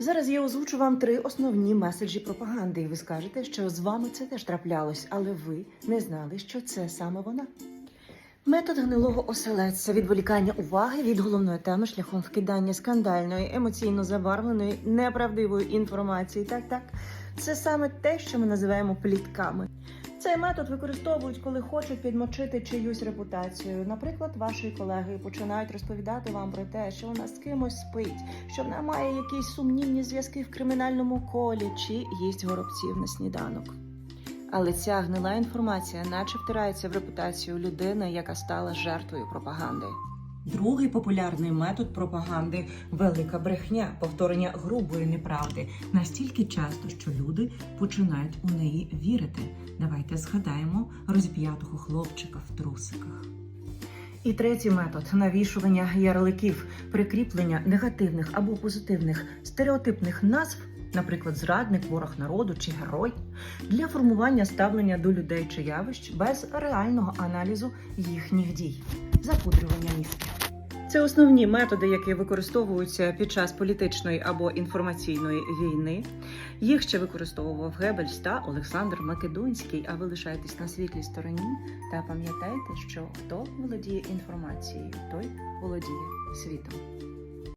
Зараз я озвучу вам три основні меседжі пропаганди, і ви скажете, що з вами це теж траплялось, але ви не знали, що це саме вона. Метод гнилого оселедця відволікання уваги від головної теми шляхом вкидання скандальної, емоційно заварвленої, неправдивої інформації. Так, так, це саме те, що ми називаємо плітками. Цей метод використовують, коли хочуть підмочити чиюсь репутацію. Наприклад, ваші колеги починають розповідати вам про те, що вона з кимось спить, що вона має якісь сумнівні зв'язки в кримінальному колі чи їсть горобців на сніданок. Але ця гнила інформація наче втирається в репутацію людини, яка стала жертвою пропаганди. Другий популярний метод пропаганди велика брехня, повторення грубої неправди настільки часто, що люди починають у неї вірити. Давайте згадаємо розп'ятого хлопчика в трусиках. І третій метод навішування ярликів, прикріплення негативних або позитивних стереотипних назв, наприклад, зрадник, ворог народу чи герой, для формування ставлення до людей чи явищ без реального аналізу їхніх дій, запудрювання мізків. Це основні методи, які використовуються під час політичної або інформаційної війни. Їх ще використовував Гебельс та Олександр Македонський. А ви лишаєтесь на світлій стороні та пам'ятайте, що хто володіє інформацією, той володіє світом.